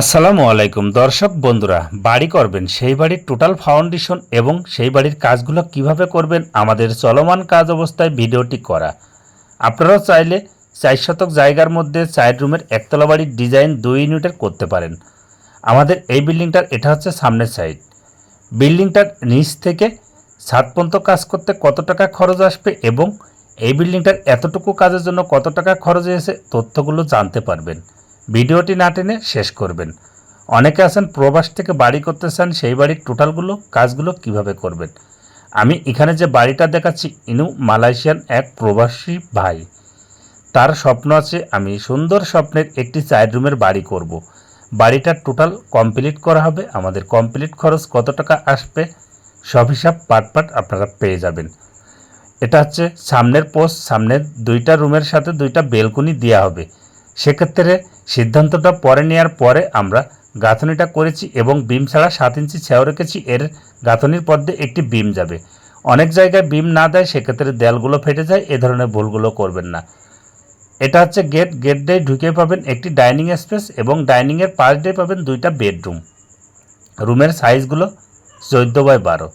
আসসালামু আলাইকুম। দর্শক বন্ধুরা, বাড়ি করবেন, সেই বাড়ির টোটাল ফাউন্ডেশন এবং সেই বাড়ির কাজগুলো কীভাবে করবেন, আমাদের চলমান কাজ অবস্থায় ভিডিওটি করা। আপনারাও চাইলে চার শতক জায়গার মধ্যে চার রুমের একতলা বাড়ির ডিজাইন দুই ইউনিটের করতে পারেন। আমাদের এই বিল্ডিংটার এটা হচ্ছে সামনের সাইড বিল্ডিংটার নিচ থেকে ছাদ পর্যন্ত কাজ করতে কত টাকা খরচ আসবে এবং এই বিল্ডিংটার এতটুকু কাজের জন্য কত টাকা খরচ হয়েছে, তথ্যগুলো জানতে পারবেন। ভিডিওটি না টেনে শেষ করবেন। অনেকে আছেন প্রবাস থেকে বাড়ি করতে চান, সেই বাড়ির টোটালগুলো, কাজগুলো কীভাবে করবেন? আমি এখানে যে বাড়িটা দেখাচ্ছি, ইনু মালয়েশিয়ান এক প্রবাসী ভাই। তার স্বপ্ন আছে, আমি সুন্দর স্বপ্নের একটি চার রুমের বাড়ি করব। বাড়িটা টোটাল কমপ্লিট করা হবে। আমাদের কমপ্লিট খরচ কত টাকা আসবে, সব হিসাব পাট পাট আপনারা পেয়ে যাবেন। এটা হচ্ছে সামনের পোস্ট, সামনের দুইটা রুমের সাথে দুইটা বেলকনি দেওয়া হবে। সেক্ষেত্রে সিদ্ধান্তটা পরে নেওয়ার পরে আমরা গাঁথনিটা করেছি এবং বিম ছাড়া সাত ইঞ্চি ছেও রেখেছি, এর গাঁথনির পদ্মে একটি বিম যাবে। অনেক জায়গায় বিম না দেয়, সেক্ষেত্রে দেয়ালগুলো ফেটে যায়, এ ধরনের ভুলগুলো করবেন না। এটা হচ্ছে গেট গেট দিয়ে ঢুকে পাবেন একটি ডাইনিং স্পেস এবং ডাইনিংয়ের পাশ দিয়ে পাবেন দুইটা বেডরুম। রুমের সাইজগুলো চোদ্দ বাই বারো।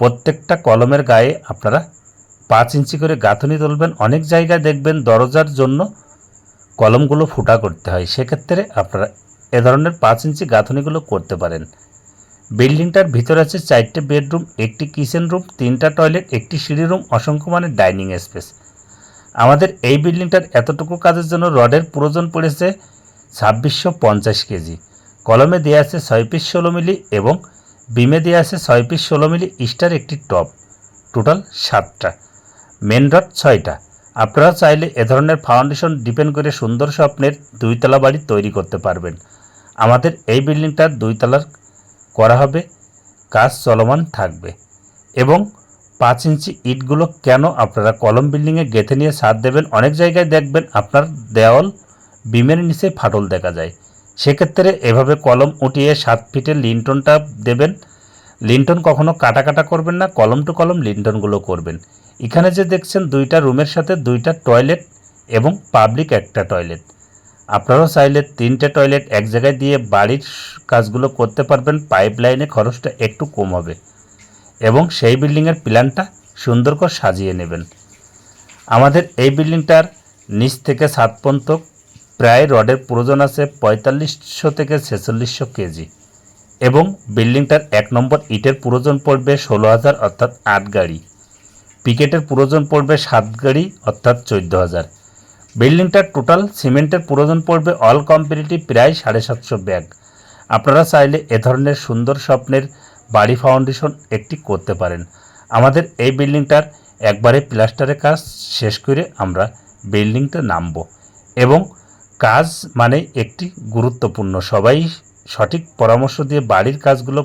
প্রত্যেকটা কলমের গায়ে আপনারা পাঁচ ইঞ্চি করে গাঁথনি তুলবেন। অনেক জায়গায় দেখবেন দরজার জন্য কলমগুলো ফুটা করতে হয়। সেক্ষেত্রে আপনারা এ ধরনের পাঁচ ইঞ্চি গাঁথনিগুলো করতে পারেন। বিল্ডিংটার ভিতরে আছে চারটে বেডরুম, একটি কিচেন রুম, তিনটা টয়লেট, একটি সিঁড়ি রুম, অসংখ্য মানে ডাইনিং স্পেস। আমাদের এই বিল্ডিংটার এতটুকু কাজের জন্য রডের প্রয়োজন পড়েছে ছাব্বিশশো পঞ্চাশ কেজি। কলমে দেওয়া আছে ছয় পিস ষোলো মিলি এবং বিমে দেওয়া আছে ছয় পিস ষোলো মিলি স্টার একটি টপ টোটাল সাতটা। মেন রড ছয়টা। আপনারা চাইলে এ ধরনের ফাউন্ডেশন ডিপেন্ড করে সুন্দর স্বপ্নের দুইতলা বাড়ি তৈরি করতে পারবেন। আমাদের এই বিল্ডিংটার দুইতলার করা হবে, কাজ চলমান থাকবে। এবং পাঁচ ইঞ্চি ইটগুলো কেন আপনারা কলম বিল্ডিংয়ে গেঁথে নিয়ে ছাদ দেবেন, অনেক জায়গায় দেখবেন আপনার দেওয়াল বিমের নিচে ফাটল দেখা যায়। সেক্ষেত্রে এভাবে কলম উঠিয়ে সাত ফিটে লিন্টনটা দেবেন লিন্টন কখনো কাটা কাটা করবেন না, কলম টু কলম লিন্টনগুলো করবেন। এখানে যে দেখছেন দুইটা রুমের সাথে দুইটা টয়লেট এবং পাবলিক একটা টয়লেট। আপনারাও চাইলে তিনটে টয়লেট এক জায়গায় দিয়ে বাড়ির কাজগুলো করতে পারবেন পাইপ লাইনে খরচটা একটু কম হবে। এবং সেই বিল্ডিংয়ের প্ল্যানটা সুন্দর করে সাজিয়ে নেবেন। আমাদের এই বিল্ডিংটার নিচ থেকে সাত পর্যন্ত প্রায় রডের প্রয়োজন আছে পঁয়তাল্লিশশো থেকে ছেচল্লিশশো কেজি। এবং বিল্ডিংটার এক নম্বর ইটের প্রয়োজন পড়বে ষোলো হাজার, অর্থাৎ আট গাড়ি। পিকেটের প্রয়োজন পড়বে সাত গাড়ি, অর্থাৎ চোদ্দ হাজার। বিল্ডিংটার টোটাল সিমেন্টের প্রয়োজন পড়বে অল কম্পিটিটিভ প্রায় সাড়ে সাতশো ব্যাগ। আপনারা চাইলে এ ধরনের সুন্দর স্বপ্নের বাড়ি ফাউন্ডেশন একটি করতে পারেন। আমাদের এই বিল্ডিংটার একবারে প্লাস্টারের কাজ শেষ করে আমরা বিল্ডিংটা নামব। এবং কাজ মানে একটি গুরুত্বপূর্ণ। সবাই সঠিক পরামর্শ দিয়ে বাড়ির কাজগুলো